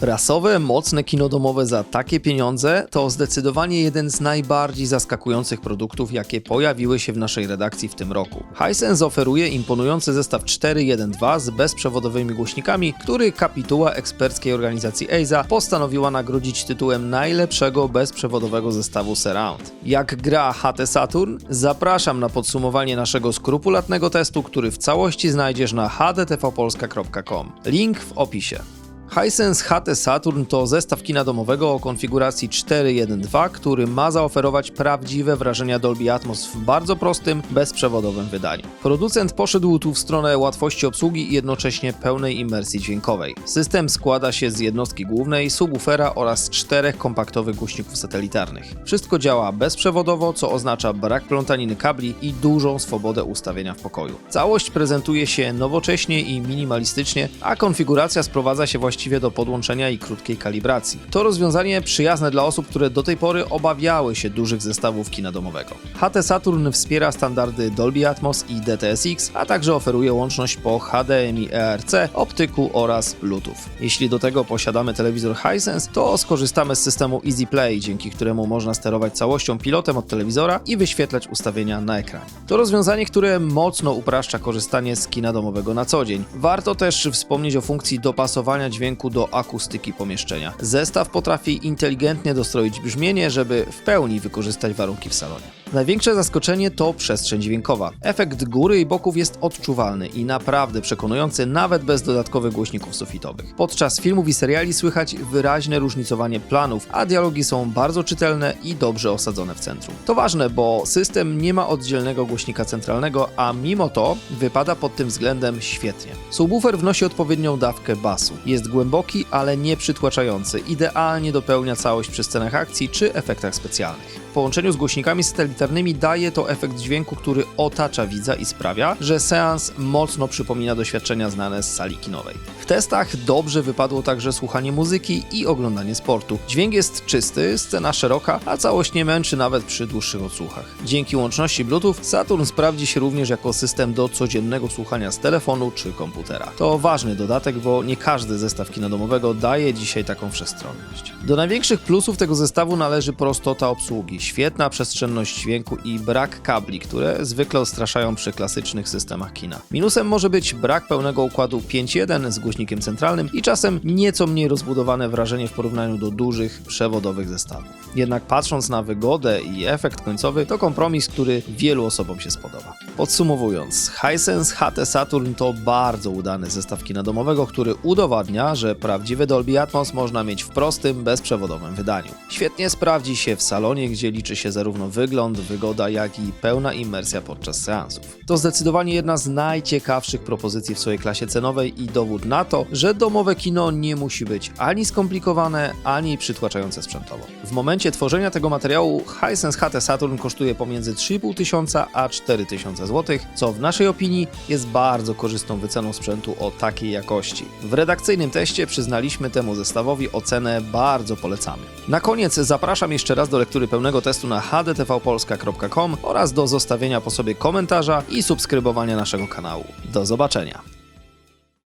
Rasowe, mocne kino domowe za takie pieniądze to zdecydowanie jeden z najbardziej zaskakujących produktów, jakie pojawiły się w naszej redakcji w tym roku. Hisense oferuje imponujący zestaw 412 z bezprzewodowymi głośnikami, który kapituła eksperckiej organizacji EIZA postanowiła nagrodzić tytułem najlepszego bezprzewodowego zestawu Surround. Jak gra HT Saturn? Zapraszam na podsumowanie naszego skrupulatnego testu, który w całości znajdziesz na hdtvpolska.com. Link w opisie. Hisense HT Saturn to zestaw kina domowego o konfiguracji 4.1.2, który ma zaoferować prawdziwe wrażenia Dolby Atmos w bardzo prostym, bezprzewodowym wydaniu. Producent poszedł tu w stronę łatwości obsługi i jednocześnie pełnej imersji dźwiękowej. System składa się z jednostki głównej, subwoofera oraz czterech kompaktowych głośników satelitarnych. Wszystko działa bezprzewodowo, co oznacza brak plątaniny kabli i dużą swobodę ustawienia w pokoju. Całość prezentuje się nowocześnie i minimalistycznie, a konfiguracja sprowadza się właściwie do podłączenia i krótkiej kalibracji. To rozwiązanie przyjazne dla osób, które do tej pory obawiały się dużych zestawów kina domowego. HT Saturn wspiera standardy Dolby Atmos i DTSX, a także oferuje łączność po HDMI ERC, optyku oraz Bluetooth. Jeśli do tego posiadamy telewizor Hisense, to skorzystamy z systemu Easy Play, dzięki któremu można sterować całością pilotem od telewizora i wyświetlać ustawienia na ekranie. To rozwiązanie, które mocno upraszcza korzystanie z kina domowego na co dzień. Warto też wspomnieć o funkcji dopasowania dźwięku do akustyki pomieszczenia. Zestaw potrafi inteligentnie dostroić brzmienie, żeby w pełni wykorzystać warunki w salonie. Największe zaskoczenie to przestrzeń dźwiękowa. Efekt góry i boków jest odczuwalny i naprawdę przekonujący nawet bez dodatkowych głośników sufitowych. Podczas filmów i seriali słychać wyraźne różnicowanie planów, a dialogi są bardzo czytelne i dobrze osadzone w centrum. To ważne, bo system nie ma oddzielnego głośnika centralnego, a mimo to wypada pod tym względem świetnie. Subwoofer wnosi odpowiednią dawkę basu. Jest głęboki, ale nie przytłaczający. Idealnie dopełnia całość przy scenach akcji czy efektach specjalnych. W połączeniu z głośnikami satelitarnymi daje to efekt dźwięku, który otacza widza i sprawia, że seans mocno przypomina doświadczenia znane z sali kinowej. W testach dobrze wypadło także słuchanie muzyki i oglądanie sportu. Dźwięk jest czysty, scena szeroka, a całość nie męczy nawet przy dłuższych odsłuchach. Dzięki łączności Bluetooth Saturn sprawdzi się również jako system do codziennego słuchania z telefonu czy komputera. To ważny dodatek, bo nie każdy zestaw kina domowego daje dzisiaj taką wszechstronność. Do największych plusów tego zestawu należy prostota obsługi, świetna przestrzenność dźwięku i brak kabli, które zwykle odstraszają przy klasycznych systemach kina. Minusem może być brak pełnego układu 5.1 z głośnikiem centralnym i czasem nieco mniej rozbudowane wrażenie w porównaniu do dużych przewodowych zestawów. Jednak patrząc na wygodę i efekt końcowy, to kompromis, który wielu osobom się spodoba. Podsumowując, Hisense HT Saturn to bardzo udany zestaw kina domowego, który udowadnia, że prawdziwy Dolby Atmos można mieć w prostym, bezprzewodowym wydaniu. Świetnie sprawdzi się w salonie, gdzie liczy się zarówno wygląd, wygoda, jak i pełna imersja podczas seansów. To zdecydowanie jedna z najciekawszych propozycji w swojej klasie cenowej i dowód na to, że domowe kino nie musi być ani skomplikowane, ani przytłaczające sprzętowo. W momencie tworzenia tego materiału Hisense HT Saturn kosztuje pomiędzy 3,5 tysiąca a 4 tysiące złotych, co w naszej opinii jest bardzo korzystną wyceną sprzętu o takiej jakości. W redakcyjnym teście przyznaliśmy temu zestawowi ocenę bardzo polecamy. Na koniec zapraszam jeszcze raz do lektury pełnego testu na hdtvpolska.com oraz do zostawienia po sobie komentarza i subskrybowania naszego kanału. Do zobaczenia.